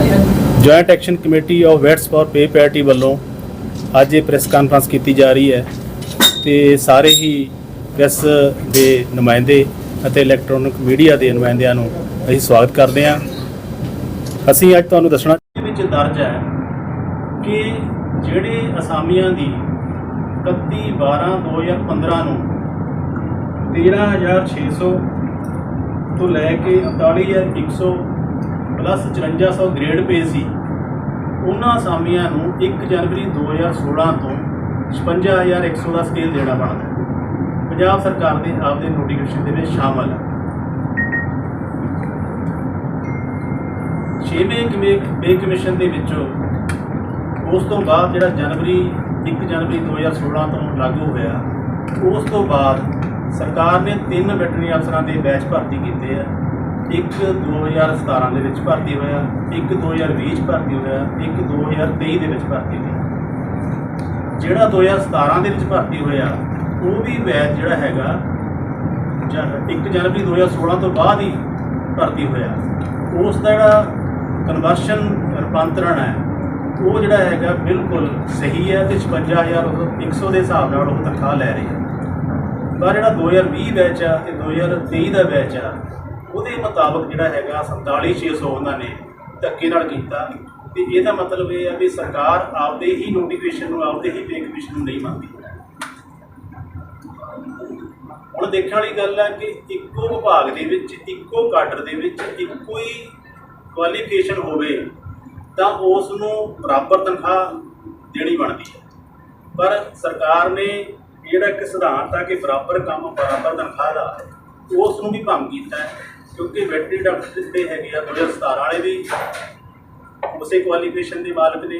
ਹਾਂਜੀ joint action committee of vets for pay parity ਵੱਲੋਂ ਅੱਜ ਇਹ ਪ੍ਰੈਸ ਕਾਨਫਰੰਸ ਕੀਤੀ ਜਾ ਰਹੀ ਹੈ ਤੇ ਸਾਰੇ ਹੀ ਪ੍ਰੈਸ ਦੇ ਨੁਮਾਇੰਦੇ ਅਤੇ ਇਲੈਕਟ੍ਰੋਨਿਕ ਮੀਡੀਆ ਦੇ ਨੁਮਾਇੰਦਿਆਂ ਨੂੰ ਅਸੀਂ ਸਵਾਗਤ ਕਰਦੇ ਹਾਂ। ਅਸੀਂ ਅੱਜ ਤੁਹਾਨੂੰ ਦੱਸਣਾ ਇਹਦੇ ਵਿੱਚ ਦਰਜ ਹੈ ਕਿ ਜਿਹੜੇ ਅਸਾਮੀਆਂ ਦੀ 31 12 2015 ਨੂੰ 13600 ਤੋਂ ਲੈ ਕੇ 39100 ਪਲੱਸ 5400 ਗ੍ਰੇਡ ਪੇ ਸੀ। ਉਹਨਾਂ ਅਸਾਮੀਆਂ ਨੂੰ 1 ਜਨਵਰੀ 2016 ਤੋਂ 56100 ਦਾ ਸਕੇਲ ਦੇਣਾ ਬਣਦਾ ਪੰਜਾਬ ਸਰਕਾਰ ਦੇ ਆਪਦੇ ਨੋਟੀਫਿਕੇਸ਼ਨ ਦੇ ਵਿੱਚ ਸ਼ਾਮਲ। ਹੈ ਛੇਵੇਂ ਕਮੇ ਪੇ ਕਮਿਸ਼ਨ ਦੇ ਵਿੱਚੋਂ ਉਸ ਤੋਂ ਬਾਅਦ ਜਿਹੜਾ ਜਨਵਰੀ 1 ਜਨਵਰੀ 2016 ਤੋਂ ਲਾਗੂ ਹੋਇਆ, ਉਸ ਤੋਂ ਬਾਅਦ ਸਰਕਾਰ ਨੇ ਤਿੰਨ ਵੈਟਰਨਰੀ ਅਫਸਰਾਂ ਦੇ ਬੈਚ ਭਰਤੀ ਕੀਤੇ ਆ। ਇੱਕ 2017 ਦੇ ਵਿੱਚ ਭਰਤੀ ਹੋਇਆ, ਇੱਕ 2020 ਚ ਭਰਤੀ ਹੋਇਆ, ਇੱਕ 2023 ਦੇ ਵਿੱਚ ਭਰਤੀ ਹੋਇਆ। ਜਿਹੜਾ 2017 ਦੇ ਵਿੱਚ ਭਰਤੀ ਹੋਇਆ, ਉਹ ਵੀ ਬੈਚ ਜਿਹੜਾ ਹੈਗਾ 1 ਜਨਵਰੀ 2016 ਤੋਂ ਬਾਅਦ ਹੀ ਭਰਤੀ ਹੋਇਆ। ਉਸ ਦਾ ਜਿਹੜਾ ਕਨਵਰਸ਼ਨ ਰੂਪਾਂਤਰਣ ਹੈ, ਉਹ ਜਿਹੜਾ ਹੈਗਾ ਬਿਲਕੁਲ ਸਹੀ ਹੈ ਤੇ 56100 ਦੇ ਹਿਸਾਬ ਨਾਲ ਉਹ ਤਨਖਾਹ ਲੈ ਰਹੀ ਹੈ। ਪਰ ਜਿਹੜਾ 2020 ਬੈਚ ਆ ਤੇ 2023 ਦਾ ਬੈਚ ਆ ਉਹਦੇ ਮੁਤਾਬਕ ਜਿਹੜਾ ਹੈਗਾ 47600 ਉਹਨਾਂ ਨੇ ਧੱਕੇ ਨਾਲ ਕੀਤਾ। ਤੇ ਇਹਦਾ ਮਤਲਬ ਇਹ ਆ ਵੀ ਸਰਕਾਰ ਆਪਦੇ ਹੀ ਨੋਟੀਫਿਕੇਸ਼ਨ ਨੂੰ, ਆਪਦੇ ਹੀ ਪੇ ਕਮਿਸ਼ਨ ਨੂੰ ਨਹੀਂ ਮੰਨਦੀ। ਹੁਣ ਦੇਖਣ ਵਾਲੀ ਗੱਲ ਹੈ ਕਿ ਇੱਕੋ ਵਿਭਾਗ ਦੇ ਵਿੱਚ, ਇੱਕੋ ਕਾਡਰ ਦੇ ਵਿੱਚ ਇੱਕੋ ਹੀ ਕੁਆਲੀਫਿਕੇਸ਼ਨ ਹੋਵੇ ਤਾਂ ਉਸ ਨੂੰ ਬਰਾਬਰ ਤਨਖਾਹ ਦੇਣੀ ਬਣਦੀ ਹੈ। ਪਰ ਸਰਕਾਰ ਨੇ ਜਿਹੜਾ ਇੱਕ ਸਿਧਾਂਤ ਆ ਕਿ ਬਰਾਬਰ ਕੰਮ, ਬਰਾਬਰ ਤਨਖਾਹ ਦਾ ਉਸ ਨੂੰ ਵੀ ਭੰਗ ਕੀਤਾ ਹੈ। ਕਿਉਂਕਿ ਵੈਟਰੀ ਡਾਕਟਰ ਜਿਹੜੇ ਹੈਗੇ ਆ 2017 ਵਾਲੇ ਵੀ, ਉਸੇ ਕੁਆਲੀਫਿਕੇਸ਼ਨ ਦੇ ਮਾਲਕ ਨੇ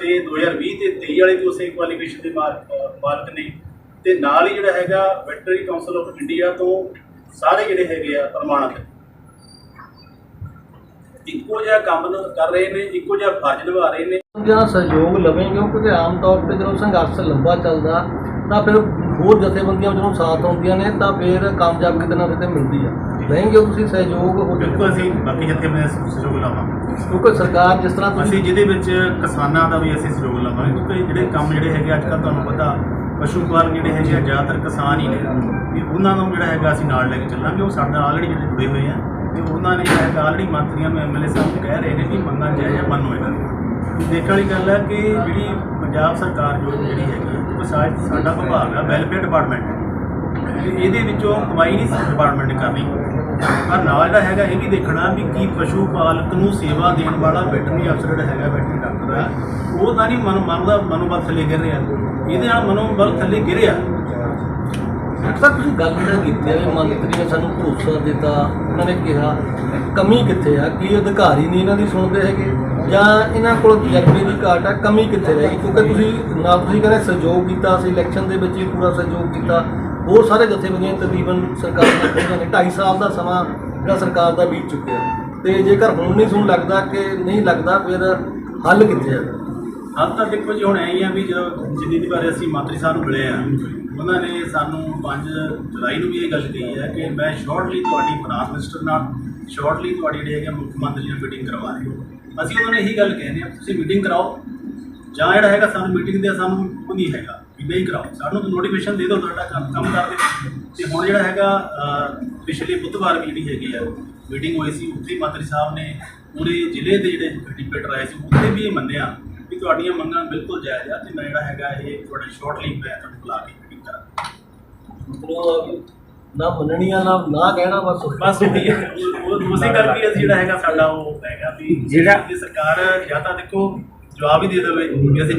ਤੇ 2020 ਤੇ 23 ਵਾਲੇ ਵੀ ਉਸੇ ਕੁਆਲੀਫਿਕੇਸ਼ਨ ਦੇ ਮਾਲਕ ਮਾਲਕ ਨੇ। ਤੇ ਨਾਲ ਹੀ ਜਿਹੜਾ ਹੈਗਾ ਵੈਟਰੀ ਕਾਉਂਸਲ ਆਫ ਇੰਡੀਆ ਤੋਂ ਸਾਰੇ ਜਿਹੜੇ ਹੈਗੇ ਆ ਪ੍ਰਮਾਣਿਤ। ਇੱਕੋ ਜਿਹਾ ਕੰਮ ਕਰ ਰਹੇ ਨੇ, ਇੱਕੋ ਜਿਹਾ ਫਰਜ਼ ਨਿਭਾ ਰਹੇ ਨੇ। ਜਾਂ ਸਹਿਯੋਗ ਲਵੇਂਗੇ, ਕਿਉਂਕਿ ਆਮ ਤੌਰ ਤੇ ਜਦੋਂ ਸੰਘਰਸ਼ ਲੰਬਾ ਚੱਲਦਾ ਤਾਂ ਫਿਰ ਹੋਰ ਜਥੇਬੰਦੀਆਂ ਜਦੋਂ ਸਾਥ ਆਉਂਦੀਆਂ ਨੇ ਤਾਂ ਫਿਰ ਕਾਮਯਾਬ ਕਿਤੇ ਨਾ ਕਿਤੇ ਮਿਲਦੀ ਆ। ਲੈਂਗੇ ਤੁਸੀਂ ਸਹਿਯੋਗ ਹੋ ਬਿਲਕੁਲ ਅਸੀਂ ਬਾਕੀ ਜਿੱਥੇ ਮੈਂ ਸਹਿਯੋਗ ਲਾਵਾਂਗੇ ਕਿਉਂਕਿ ਸਰਕਾਰ ਜਿਸ ਤਰ੍ਹਾਂ ਤੁਸੀਂ ਅਸੀਂ ਜਿਹਦੇ ਵਿੱਚ ਕਿਸਾਨਾਂ ਦਾ ਵੀ ਅਸੀਂ ਸਹਿਯੋਗ ਲਵਾਂਗੇ ਕਿਉਂਕਿ ਜਿਹੜੇ ਕੰਮ ਜਿਹੜੇ ਹੈਗੇ ਅੱਜ ਕੱਲ੍ਹ ਤੁਹਾਨੂੰ ਪਤਾ ਪਸ਼ੂ ਪਾਲਣ ਜਿਹੜੇ ਹੈਗੇ ਆ ਜ਼ਿਆਦਾਤਰ ਕਿਸਾਨ ਹੀ ਨੇ। ਵੀ ਉਹਨਾਂ ਨੂੰ ਜਿਹੜਾ ਹੈਗਾ ਅਸੀਂ ਨਾਲ ਲੈ ਕੇ ਚੱਲਾਂਗੇ। ਉਹ ਸਾਡੇ ਨਾਲ ਆਲਰੇਡੀ ਜਿਹੜੇ ਜੁੜੇ ਹੋਏ ਆ ਤੇ ਉਹਨਾਂ ਨੇ ਜਿਹੜਾ ਹੈਗਾ ਆਲਰੇਡੀ ਮੰਤਰੀਆਂ ਨੂੰ ਐਮਐਲਏ ਸਾਹਿਬ ਕਹਿ ਰਹੇ ਨੇ ਕਿ ਮੰਗਾਂ ਜਾਇਜ਼ ਮੰਨ ਹੋਏਗਾ ਦੇਖਣ ਵਾਲੀ ਗੱਲ ਹੈ ਕਿ ਜਿਹੜੀ ਪੰਜਾਬ ਸਰਕਾਰ ਜੋ ਜਿਹੜੀ ਹੈਗੀ ਉਹ ਸਾਡਾ ਵਿਭਾਗ ਆ ਵੈਲਫੇਅਰ ਡਿਪਾਰਟਮੈਂਟ ਤੇ ਇਹਦੇ ਵਿੱਚੋਂ ਕਮਾਈ ਨਹੀਂ ਡਿਪਾਰਟਮੈਂਟ ਨੇ ਕਰਨੀ। ਪਰ ਨਾਲ ਜਿਹੜਾ ਹੈਗਾ, ਇਹ ਵੀ ਦੇਖਣਾ ਵੀ ਕੀ ਪਸ਼ੂ ਪਾਲਕ ਨੂੰ ਸੇਵਾ ਦੇਣ ਵਾਲਾ ਵੈਟਰਨਰੀ ਅਫਸਰ ਜਿਹੜਾ ਹੈਗਾ ਵੈਟਰਨਰੀ ਡਾਕਟਰ ਆ, ਉਹ ਤਾਂ ਨਹੀਂ ਮਨ ਮਨ ਦਾ ਮਨੋਬਲ ਥੱਲੇ ਗਿਰ ਰਿਹਾ। ਇਹਦੇ ਨਾਲ ਮਨੋਬਲ ਥੱਲੇ ਗਿਰਿਆ। ਅਕਸਰ ਤੁਸੀਂ ਗੱਲ ਜਿਹੜਾ ਕੀਤੀ ਹੈ ਵੀ ਮੰਤਰੀ ਨੇ ਸਾਨੂੰ ਭਰੋਸਾ ਦਿੱਤਾ, ਉਹਨਾਂ ਨੇ ਕਿਹਾ ਕਮੀ ਕਿੱਥੇ ਆ, ਕੀ ਅਧਿਕਾਰੀ ਨਹੀਂ ਇਹਨਾਂ ਦੀ ਸੁਣਦੇ ਹੈਗੇ? ਜਾਂ ਇਹਨਾਂ ਕੋਲ ਜਗਰੀ ਦੀ ਘਾਟ ਆ, ਕਮੀ ਕਿੱਥੇ ਰਹੀ ਕਿਉਂਕਿ ਤੁਸੀਂ ਨਾ ਤੁਸੀਂ ਕਹਿੰਦੇ ਸਹਿਯੋਗ ਕੀਤਾ ਸੀ ਇਲੈਕਸ਼ਨ ਦੇ ਵਿੱਚ ਹੀ ਪੂਰਾ ਸਹਿਯੋਗ ਕੀਤਾ, ਹੋਰ ਸਾਰੇ ਜਥੇਬੰਦੀਆਂ ਤਕਰੀਬਨ ਸਰਕਾਰ ਨਾਲ ਖੜੀਆਂ ਨੇ 2.5 ਸਾਲ ਦਾ ਸਮਾਂ ਜਿਹੜਾ ਸਰਕਾਰ ਦਾ ਬੀਤ ਚੁੱਕਿਆ। ਤੇ ਜੇਕਰ ਹੁਣ ਨਹੀਂ ਸੁਣ ਲੱਗਦਾ ਕਿ ਨਹੀਂ ਲੱਗਦਾ, ਫਿਰ ਹੱਲ ਕਿੱਥੇ ਆ? ਹੱਦ ਤਾਂ ਦੇਖੋ ਜੀ, ਹੁਣ ਐਂ ਹੀ ਆ ਵੀ ਜਦੋਂ ਜਿੰਨੀ ਦੀ ਵਾਰ ਅਸੀਂ ਮੰਤਰੀ ਸਾਹਿਬ ਨੂੰ ਮਿਲੇ ਆ, ਉਹਨਾਂ ਨੇ ਸਾਨੂੰ 5 ਜੁਲਾਈ ਨੂੰ ਵੀ ਇਹ ਗੱਲ ਕਹੀ ਹੈ ਕਿ ਮੈਂ ਸ਼ਾਰਟਲੀ ਤੁਹਾਡੀ ਫਾਈਨਾਂਸ ਮਿਨਿਸਟਰ ਨਾਲ ਸ਼ਾਰਟਲੀ ਤੁਹਾਡੀ ਜਿਹੜੀ ਹੈਗੀ ਆ ਮੁੱਖ ਮੰਤਰੀ ਨਾਲ ਮੀਟਿੰਗ ਕਰਵਾ ਰਹੇ ਹਾਂ। ਅਸੀਂ ਉਹਨਾਂ ਨੇ ਇਹੀ ਗੱਲ ਕਹਿੰਦੇ ਆ, ਤੁਸੀਂ ਮੀਟਿੰਗ ਕਰਾਓ। ਜਾਂ ਜਿਹੜਾ ਹੈਗਾ ਸਾਨੂੰ ਮੀਟਿੰਗ ਦੇ ਸਾਨੂੰ ਉਹ ਨਹੀਂ ਹੈਗਾ ਵੀ ਨਹੀਂ ਕਰਾਓ। ਸਾਨੂੰ ਨੋਟੀਫਿਕੇਸ਼ਨ ਦੇ ਦਿਓ ਤੁਹਾਡਾ ਕੰਮ ਕੰਮ ਕਰ ਦਿਓ। ਤੇ ਹੁਣ ਜਿਹੜਾ ਹੈਗਾ ਪਿਛਲੇ ਬੁੱਧਵਾਰ ਵੀ ਜਿਹੜੀ ਹੈਗੀ ਆ ਮੀਟਿੰਗ ਹੋਈ ਸੀ, ਉੱਥੇ ਮੰਤਰੀ ਸਾਹਿਬ ਨੇ ਪੂਰੇ ਜ਼ਿਲ੍ਹੇ ਦੇ ਜਿਹੜੇ ਡਿਪੇਟ ਆਏ ਸੀ, ਉੱਥੇ ਵੀ ਇਹ ਮੰਨਿਆ। ਵੀ ਤੁਹਾਡੀਆਂ ਮੰਗਾਂ ਬਿਲਕੁਲ ਜਾਇਜ਼ ਆ ਤੇ ਮੈਂ ਜਿਹੜਾ ਹੈਗਾ ਇਹ ਤੁਹਾਡੇ ਸ਼ਾਰਟਲੀ ਮੈਂ ਤੁਹਾਨੂੰ ਬੁਲਾ ਕੇ ਮੀਟਿੰਗ ਮਤਲਬ ਨਾ ਮੰਨਣੀਆਂ ਨਾ ਨਾ ਕਹਿਣਾ ਬਸ ਬਸ ਉਹੀ ਹੈ। ਉਹ ਉਸੇ ਕਰਕੇ ਅਸੀਂ ਜਿਹੜਾ ਹੈਗਾ ਸਾਡਾ ਉਹ ਹੈਗਾ ਵੀ ਜਿਹੜਾ- ਸਰਕਾਰ ਜਾਂ ਤਾਂ ਦੇਖੋ ਜਵਾਬ ਹੀ ਦੇ ਦੇਵੇ ਕਿ ਅਸੀਂ